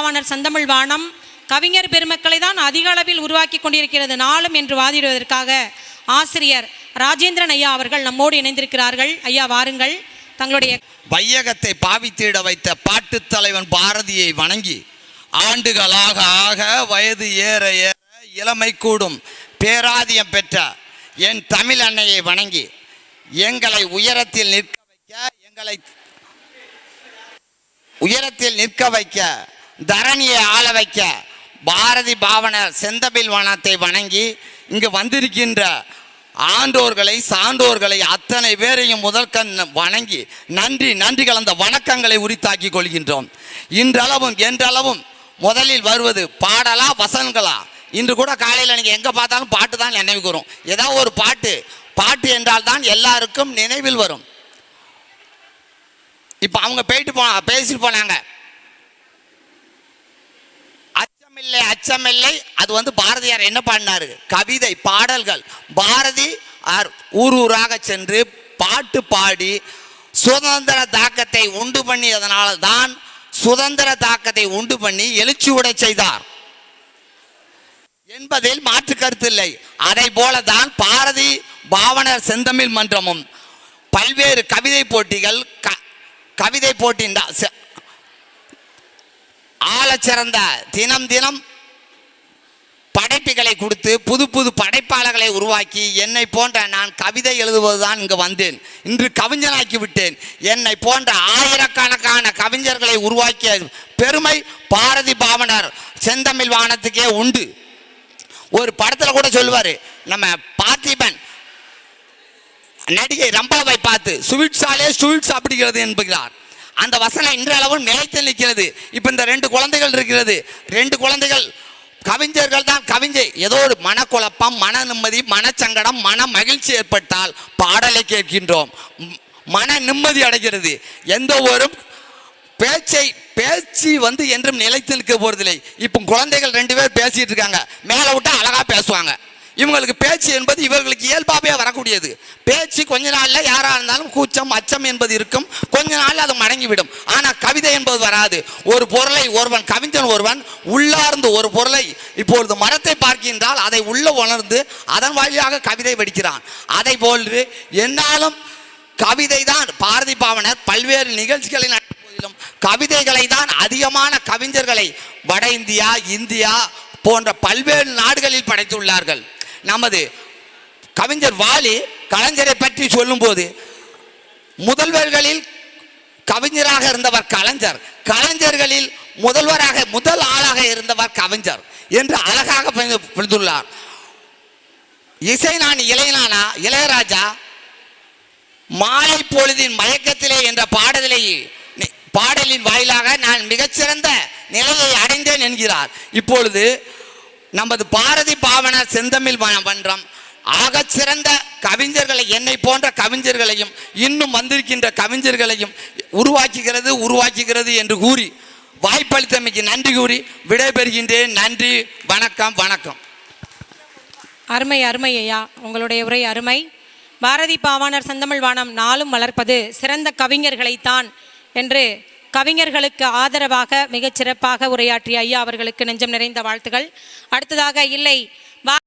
பாவாணர் சந்தமிழ் வானம் கவிஞர் பெருமக்களை தான் அதிக அளவில் உருவாக்கி கொண்டிருக்கிறது. நாளும் என்று வாதிடுவதற்காக ஆசிரியர் ராஜேந்திரன் ஐயா அவர்கள் நம்மோடு இணைந்திருக்கிறார்கள். ஐயா வாருங்கள். தங்களுடைய வையகத்தை பாவித்திட வைத்த பாட்டு தலைவன் பாரதியை வணங்கி ஆண்டுகளாக ஆக வயது ஏற ஏற இளமை கூடும் பேராதியம் பெற்ற என் தமிழ் அன்னையை வணங்கி எங்களை உயரத்தில் நிற்க வைக்க எங்களை உயரத்தில் நிற்க வைக்க தரணியை ஆள வைக்க பாரதி பாவனர் செந்தபில் வனத்தை வணங்கி இங்கு வந்திருக்கின்ற ஆண்டோர்களை சான்றோர்களை அத்தனை பேரையும் முதற்கண் வணங்கி நன்றி நன்றி கலந்த வணக்கங்களை உரித்தாக்கி கொள்கின்றோம். இன்றளவும் என்றளவும் முதலில் வருவது பாடலா வசன்களா இன்று கூட காலையில் நீங்கள் எங்கே பார்த்தாலும் பாட்டு தான் நினைவுக்கு வரும் ஏதாவது ஒரு பாட்டு பாட்டு என்றால் தான் எல்லாருக்கும் நினைவில் வரும். இப்போ அவங்க போயிட்டு போனா பேசிட்டு போனாங்க. அச்சமில்லை அது வந்து பாரதியார் என்ன பண்ணாரு கவிதை பாடல்கள். பாரதி ஆர் ஊர் ஊராக சென்று பாட்டு பாடி சுதந்திர தாக்கத்தை உண்டு பண்ணியதனால தான் சுதந்திர தாக்கத்தை உண்டு பண்ணி எழுச்சியுடை செய்தார். என்பதில் மாற்று கருத்து இல்லை. அதை போலதான் பாரதி பாவனர் செந்தமிழ் மன்றமும் பல்வேறு கவிதை போட்டிகள் கவிதை போட்டி ஆள சிறந்த தினம் தினம் படைப்புகளை கொடுத்து புது புது படைப்பாளர்களை உருவாக்கி என்னை போன்ற நான் கவிதை எழுதுவதுதான் இங்கு வந்தேன். இன்று கவிஞனாக்கி விட்டேன். என்னை போன்ற ஆயிரக்கணக்கான கவிஞர்களை உருவாக்கிய பெருமை பாரதி பாவனர் செந்தமிழ் வானத்துக்கே உண்டு. ஒரு படத்தில் கூட சொல்லுவார் நம்ம பார்த்திபன் நடிகை ரம்பாவை பார்த்து சுவிட்ஸாலே ஸ்வீட் சாப்பிடுகிறது என்கிறார் அந்த வசனம் இன்றளவும் நிலைத்து நிற்கிறது. இப்போ இந்த ரெண்டு குழந்தைகள் இருக்கிறது. ரெண்டு குழந்தைகள் கவிஞர்கள் தான் கவிஞர். ஏதோ ஒரு மனக்குழப்பம் மன நிம்மதி மனச்சங்கடம் மன மகிழ்ச்சி ஏற்பட்டால் பாடலை கேட்கின்றோம். மன நிம்மதி அடைகிறது. எந்த ஒரு பேச்சை பேச்சு வந்து என்றும் நிலைத்து நிற்க போறதில்லை. இப்போ குழந்தைகள் ரெண்டு பேர் பேசிட்டு இருக்காங்க. மேலே விட்டா அழகா பேசுவாங்க. இவங்களுக்கு பேச்சு என்பது இவர்களுக்கு இயல்பாகவே வரக்கூடியது. பேச்சு கொஞ்ச நாளில் யாராக இருந்தாலும் கூச்சம் அச்சம் என்பது இருக்கும். கொஞ்ச நாளில் அது மடங்கிவிடும். ஆனால் கவிதை என்பது வராது. ஒரு பொருளை ஒருவன் கவிஞன் ஒருவன் உள்ளார்ந்து ஒரு பொருளை இப்பொழுது மரத்தை பார்க்கின்றால் அதை உள்ள உணர்ந்து அதன் வழியாக கவிதை வெடிக்கிறான். அதை போன்று என்னாலும் கவிதை தான் பாரதி பாவனர் பல்வேறு நிகழ்ச்சிகளில் போதிலும் கவிதைகளை தான் அதிகமான கவிஞர்களை வட இந்தியா இந்தியா போன்ற பல்வேறு நாடுகளில் படைத்துள்ளார்கள். நமது கவிஞர் வாலி கலைஞரை பற்றி சொல்லும்போது முதல்வர்களில் கவிஞராக இருந்தவர் கலைஞர் கலைஞர்களில் முதல்வராக முதல் ஆளாக இருந்தவர் கவிஞர் என்று அழகாக புரிந்து- புரிந்துள்ளார். நான் இளையனானா இளையராஜா மாலை பொழுதின் மயக்கத்திலே என்ற பாடலை பாடலின் வாயிலாக நான் மிகச்சிறந்த நிலையை அடைந்தேன் என்கிறார். இப்பொழுது நமது பாரதி பாவனர் செந்தமிழ் மன்றம் ஆக சிறந்த கவிஞர்களை என்னை போன்ற கவிஞர்களையும் இன்னும் வந்திருக்கின்ற கவிஞர்களையும் உருவாக்குகிறது உருவாக்குகிறது என்று கூறி வாய்ப்பளித்தமைக்கு நன்றி கூறி விடைபெறுகின்றேன். நன்றி வணக்கம் வணக்கம். அருமை அருமை ஐயா. உங்களுடைய உரை அருமை. பாரதி பாவாணர் செந்தமிழ் வானம் நாளும் வளர்ப்பது சிறந்த கவிஞர்களைத்தான் என்று கவிஞர்களுக்கு ஆதரவாக மிகச் சிறப்பாக உரையாற்றிய ஐயா அவர்களுக்கு நெஞ்சம் நிறைந்த வாழ்த்துகள். அடுத்ததாக இல்லை